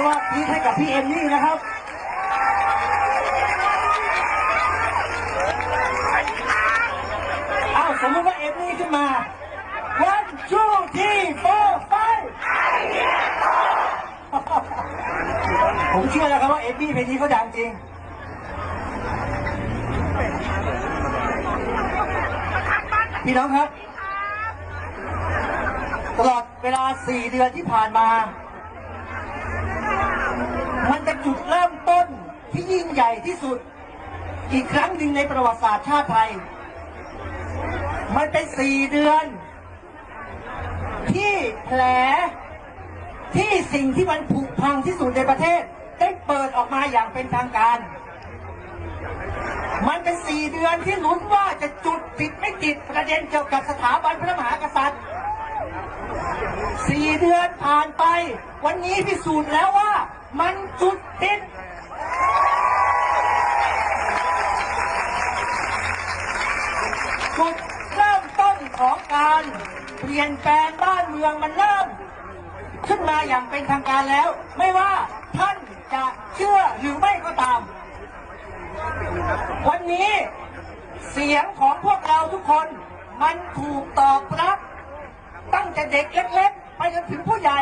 ราะว่าพีให้กับพี่เอมมี่นะครับเอ้าสมมติว่าเอมมี่ขึ้นมา one two three four five ผมเชื่อแล้วครับว่าเอมมี่เพลงนี้เขาดังจริงพี่น้องครับ ตลอดเวลา 4 เดือนที่ผ่านมา มันเป็นจุดเริ่มต้นที่ยิ่งใหญ่ที่สุด อีกครั้งหนึ่งในประวัติศาสตร์ชาติไทย มันเป็น4เดือน ที่แผลที่สิ่งที่มันผุพังที่สุดในประเทศ ได้เปิดออกมาอย่างเป็นทางการ มันเป็น4เดือนที่ลุ้นว่าจะจุดติดไม่ติดประเด็นเกี่ยวกับสถาบันพระมหากษัตริย์สี่เดือนผ่านไป วันนี้พิสูจน์แล้วว่า มันจุดติดจุดเริ่มต้นของการเปลี่ยนแปลงบ้านเมืองมันเริ่ม ขึ้นมาอย่างเป็นทางการแล้ว ไม่ว่าท่านจะเชื่อหรือไม่ก็ตาม วันนี้เสียงของพวกเราทุกคนมันถูกตอบรับ ตั้งแต่เด็กเล็กๆ ไปจนถึงผู้ใหญ่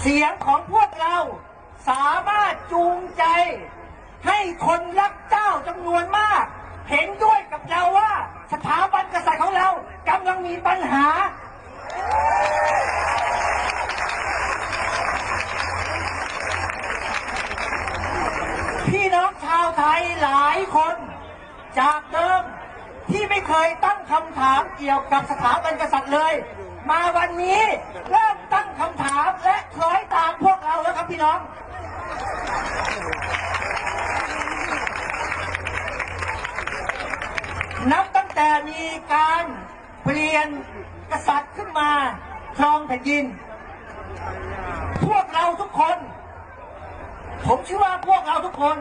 เสียงของพวกเราสามารถจูงใจ ให้คนรักเจ้าจำนวนมาก เห็นด้วยกับเราว่าสถาบันกษัตริย์ของเรากำลังมีปัญหา พี่น้องชาวไทยหลายคน จากเดิมที่ไม่เคยตั้งคำถามเกี่ยวกับสถาบันกษัตริย์เลย มาวันนี้เริ่มตั้งคำถามและคล้อยตามพวกเราแล้วครับพี่น้อง นับตั้งแต่มีการเปลี่ยนกษัตริย์ขึ้นมาครองแผ่นดิน พวกเราทุกคน ผมเชื่อว่าพวกเราทุกคน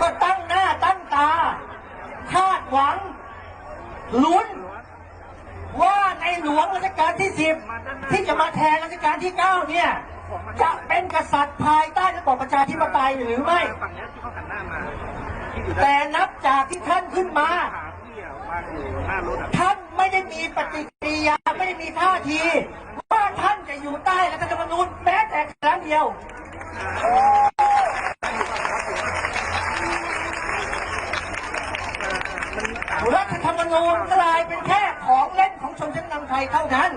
ก็ตั้งหน้าตั้งตาคาดหวังลุ้นว่า ในหลวงรัชกาลที่สิบที่จะมาแทนรัชกาลที่เก้าเนี่ย จะเป็นกษัตริย์ภายใต้ระบอบประชาธิปไตยหรือไม่ฝั่งเนี้ยที่เขาหันหน้ามาที่อยู่ด้านแต่นับจากที่ท่านขึ้นมาท่างอยู่หน้ารถอะท่านไม่ได้มีปฏิกิริยาไม่ได้มีท่าทีว่าท่านจะอยู่ใต้รัฐธรรมนูญแม้แต่ครั้งเดียว รัฐธรรมนูญกลายเป็นแค่ของเล่นของชนชั้นนำไทยเท่านั้น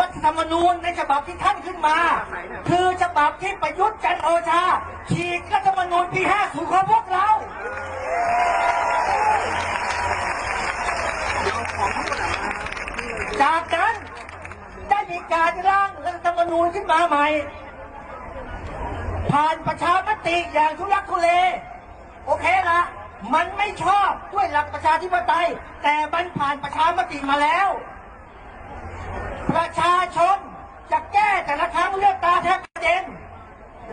รัฐธรรมนูญในฉบับที่ท่านขึ้นมา คือฉบับที่ประยุทธ์จันโอชา ฉีกรัฐธรรมนูญปี 50 ของพวกเราจากนั้นได้มีการร่างรัฐธรรมนูญขึ้นมาใหม่ ผ่านประชามติอย่างทุลักทุเล มันไม่ชอบด้วยหลักประชาธิปไตย แต่มันผ่านประชามติมาแล้ว ประชาชนจะแก้แต่ละครั้งเลือกตาแทบกระเด็น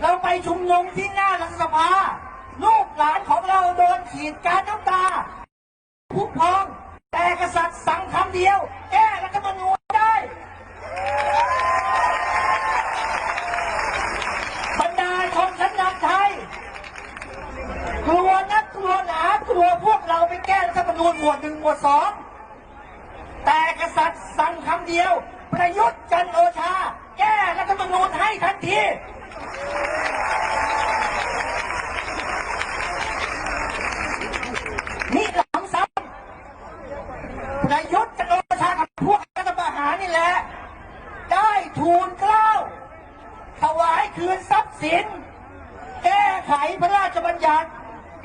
เราไปชุมนุมที่หน้ารัฐสภา ลูกหลานของเราโดนขีดการน้ำตาผุพอง แต่กษัตริย์สั่งคำเดียว แก้รัฐธรรมนูญได้ บรรดาชนชั้นนำไทย กลัวนักกลัวหนากลัวพวกเราไปแก้รัฐธรรมนูญหมวดหนึ่งหมวดสองแต่กษัตริย์สั่งคำเดียว ประยุทธ์จันทร์โอชา แก้รัฐธรรมนูญให้ทันที นี่หลังซ้ำประยุทธ์จันทร์โอชากับพวกรัฐประหารนี่แหละ ได้ทูลเกล้า ถวายคืนทรัพย์สิน แก้ไขพระราชบัญญัติ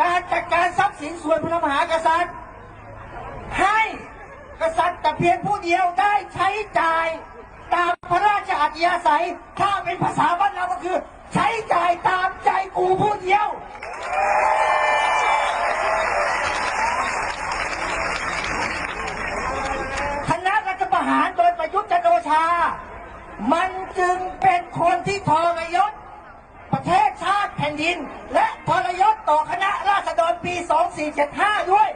การจัดการทรัพย์สินส่วนพระมหากษัตริย์ ให้กษัตริย์แต่เพียงผู้เดียวได้ใช้จ่าย ตามพระราช อัธยาศัย ถ้าเป็นภาษาบ้านเราก็คือ ใช้จ่ายตามใจกูผู้เดียว คณะรัฐประหารโดยประยุทธ์จันโอชา มันจึงเป็นคนที่ทรยศ ประเทศชาติแผ่นดิน และทรยศต่อคณะราษฎรปี 2475 ด้วย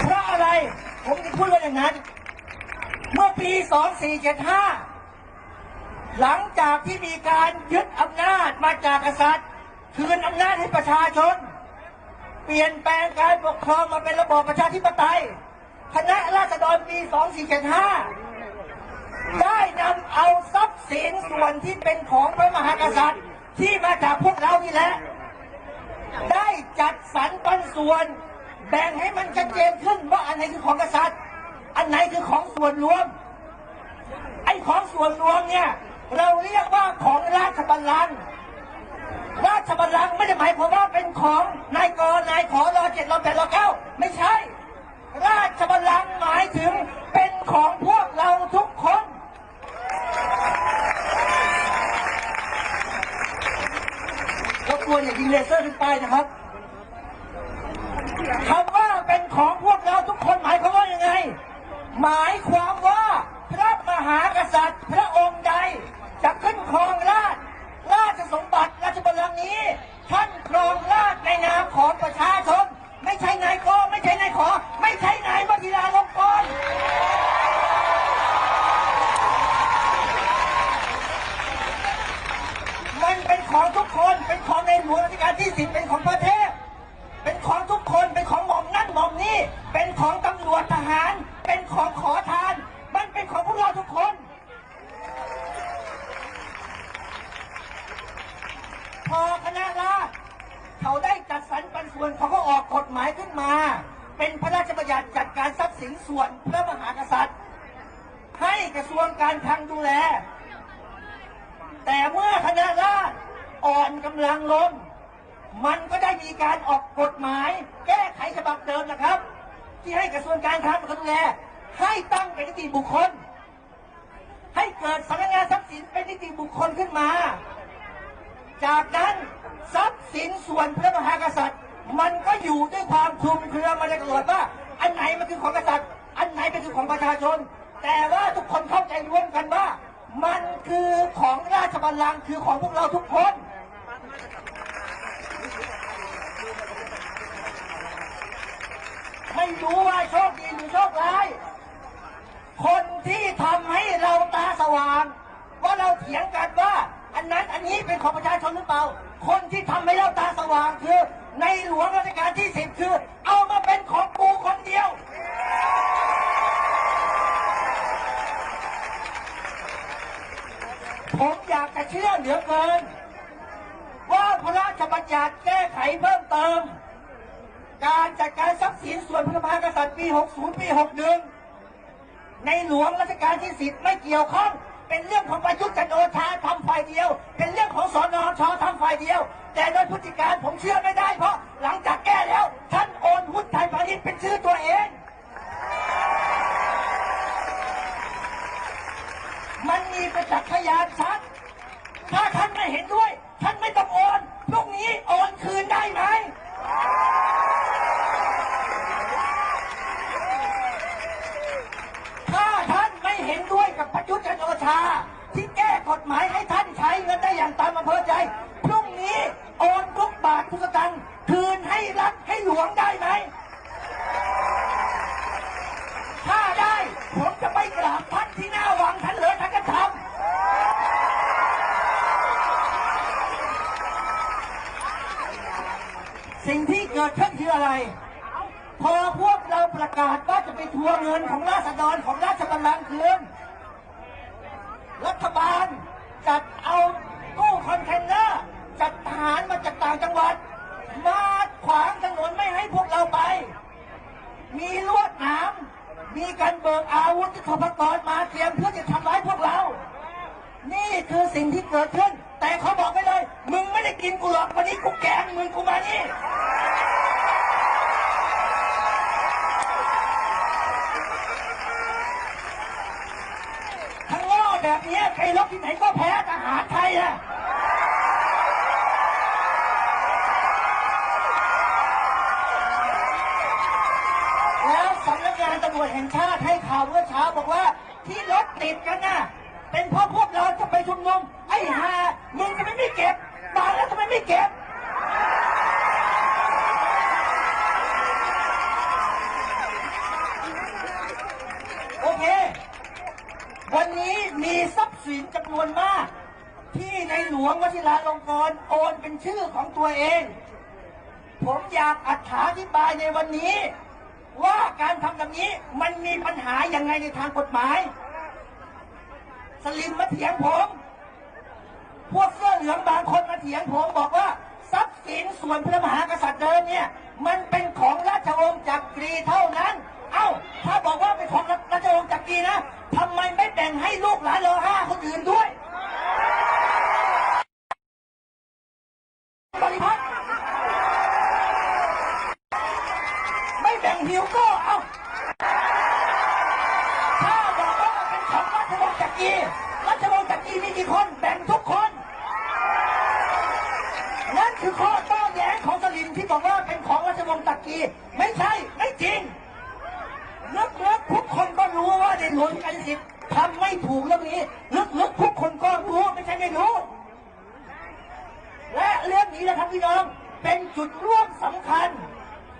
เพราะอะไร ผมจะพูดว่าอย่างนั้น เมื่อปี 2475 หลังจากที่มีการยึดอำนาจมาจากกษัตริย์ คืนอำนาจให้ประชาชน เปลี่ยนแปลงการปกครองมาเป็นระบอบประชาธิปไตย คณะราษฎรปี 2475 ได้นำเอาทรัพย์สินส่วนที่เป็นของพระมหากษัตริย์ที่มาจากพวกเรานี่แหละ ได้จัดสรรปันส่วน แบ่งให้มันชัดเจนขึ้นว่าอันไหนคือของกษัตริย์ อันไหนคือของส่วนรวม ไอ้ของส่วนรวมเนี่ย เราเรียกว่าของราชบัลลังก์ราชบัลลังก์ไม่ได้หมายความว่าเป็นของนายกนายขอรอเจ็ดรอแปดรอเก้าไม่ใช่ ราชบัลลังก์หมายถึงเป็นของพวกเราทุกคนรบกวนอย่ายิงเลเซอร์ขึ้นไปนะครับคำว่าเป็นของพวกเราทุกคนหมายความว่ายังไง หมายความว่าพระมหากษัตริย์พระองค์ใดจะขึ้นครองราชราชสมบัติราชบัลลังก์นี้ ท่านครองราชในนามของประชาชน ไม่ใช่นายกไม่ใช่นายขอ ไม่ใช่นายวชิราลงกรมันเป็นของทุกคนเป็นของในหลวงรัชกาลที่สิบเป็นของประเทศ เป็นของทุกคน เป็นของหม่อมนั่นหม่อมนี่ เป็นของตำรวจทหาร เป็นของขอทาน มันเป็นของพวกเราทุกคน พอคณะราษฎรเขาได้จัดสรรปันส่วนเขาก็ออกกฎหมายขึ้นมา เป็นพระราชบัญญัติจัดการทรัพย์สินส่วนพระมหากษัตริย์ ให้ การคลังดูแล แต่เมื่อคณะราษฎรอ่อนกำลังลง มันก็ได้มีการออกกฎหมาย แก้ไขฉบับเดิมนะครับ ที่ให้กระทรวงการคลังเป็นคนดูแล ให้ตั้งเป็นนิติบุคคล ให้เกิดสำนักงานทรัพย์สินเป็นนิติบุคคลขึ้นมา จากนั้นทรัพย์สินส่วนพระมหากษัตริย์ มันก็อยู่ด้วยความคลุมเครือมาในตลอดว่า อันไหนมันคือของกษัตริย์ อันไหนเป็นคือของประชาชน แต่ว่าทุกคนเข้าใจร่วมกันว่า มันคือของราชบัลลังก์คือของพวกเราทุกคน ไม่รู้ว่าโชคดีหรือโชคร้าย คนที่ทำให้เราตาสว่าง ว่าเราเถียงกันว่า อันนั้นอันนี้เป็นของประชาชนหรือเปล่า คนที่ทำให้เราตาสว่างคือ ในหลวงรัชกาลที่สิบคือ เอามาเป็นของกูคนเดียว ผมอยากจะเชื่อเหลือเกิน ว่าพระราชบัญญัติแก้ไขเพิ่มเติม การจัดการทรัพย์สินส่วนพระมหากษัตริย์ปี 60 ปี 61 ในหลวงรัชกาลที่10ไม่เกี่ยวข้อง เป็นเรื่องของประยุทธ์จันทร์โอชาทำฝ่ายเดียว เป็นเรื่องของสอนอชอทำฝ่ายเดียว แต่โดยพฤติการผมเชื่อไม่ได้เพราะหลังจากแก้แล้ว ท่านโอนหุ้นไทยพาณิชย์เป็นชื่อตัวเองมันมีประจักษ์พยานชัด ถ้าท่านไม่เห็นด้วย ท่านไม่ต้องโอนพรุ่งนี้โอนคืนได้ไหม ถ้าท่านไม่เห็นด้วยกับประยุทธ์จันทร์โอชา ที่แก้กฎหมายให้ท่านใช้เงินได้อย่างตามอำเภอใจ พรุ่งนี้โอนทุกบาททุกสตางค์คืนให้รัฐให้หลวงได้ไหม ถ้าได้ ผมจะไปกราบท่านที่หน้าวังท่านเลยท่านก็ทำสิ่งที่เกิดขึ้นคืออะไร พอพวกเราประกาศว่าจะไปทวง เงินของราษฎรของราชบัลลังก์คืน รัฐบาลจัดเอาตู้คอนเทนเนอร์จัดทหารมาจากต่างจังหวัด มาขวางถนนไม่ให้พวกเราไป มีลวดหนามมีการเบิกอาวุธที่ขพกรมาเตรียมเพื่อจะทำร้ายพวกเรา นี่คือสิ่งที่เกิดขึ้น แต่เขาบอกไปเลย มึงไม่ได้กินกูหรอกวันนี้กูแกงมึงกูมานี่ ทั้งโง่แบบเนี้ยใครลบที่ไหนก็แพ้ทหารไทยอะแล้วสำนักงานตำรวจแห่งชาติให้ข่าวเมื่อเช้าบอกว่าที่รถติดกันน่ะ เป็นเพราะพวกเราจะไปชุมนุมไอ้ห่ามึงทำไมไม่เก็บมาแล้วทำไมไม่เก็บ โอเค ย์สินจำนวนมาก ที่ในหลวงวชิราลงกรณ์โอนเป็น ชื่อของตัวเอง ผมอยากอธิบายในวันนี้ ว่าการทำแบบนี้มันมีปัญหาอย่างไงในทางกฎหมาย สลิมมาเถียงผม พวกเสื้อเหลืองบางคนมาเถียงผมบอกว่า ทรัพย์สินส่วนพระมหากษัตริย์เดิมเนี่ย มันเป็นของราชวงศ์จักรีเท่านั้น เอ้า ถ้าบอกว่าเป็นของราชวงศ์จักรีนะทำไมไม่แบ่งให้ลูกหลานเราห้าคนอื่นด้วยบริพัตรไม่แบ่งหิวโก็เอ้า ถ้าบอกว่ามันเป็นของราชวงศ์จักรีราชวงศ์จักรีมีกี่คนแบ่งทุกคน นั่นคือข้อโต้แย้งของสลิมที่บอกว่าเป็นของราชวงศ์จั กี ไม่ใช่ ไม่จริงลึกๆทุกคนก็รู้ว่าในหลวงกันสิทธิ์ทำไม่ถูกเรื่องนี้ลึกๆทุกคนก็รู้ไม่ใช่ไม่รู้ และเรื่องนี้นะครับพี่น้องเป็นจุดร่วมสำคัญ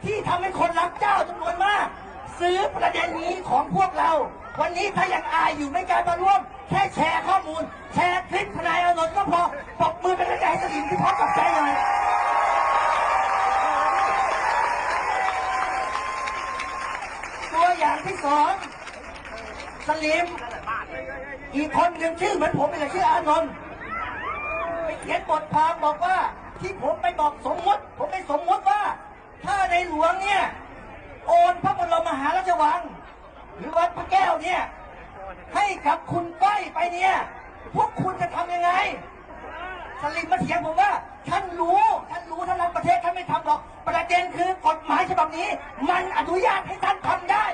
ที่ทำให้คนรักเจ้าจำนวนมาก ซื้อประเด็นนี้ของพวกเรา วันนี้ถ้ายังอายอยู่ไม่กล้ารมาร่วม แค่แชร์ข้อมูล แชร์คลิปทนายอานนท์ก็พอปรบมือเป็นกระจายให้สลิมที่พร้อมกับใจหน่อยตัวอย่างที่สอง สลิม อีกคนหนึ่งชื่อเหมือนผมเป็นชื่ออานนท์ไปเขียนบทความบอกว่า ที่ผมไปบอกสมมติ ผมไปสมมติว่า ถ้าในหลวงเนี่ย โอนพระบรมมหาราชวัง หรือวัดพระแก้วเนี่ย ให้กับคุณก้อยไปเนี่ย พวกคุณจะทำยังไงสลิมมาเถียงผมว่า ท่านรู้ ท่านรู้ท่านรักประเทศท่านไม่ทำหรอก ประเด็นคือกฎหมายฉบับนี้ มันอนุญาตให้ท่านทำได้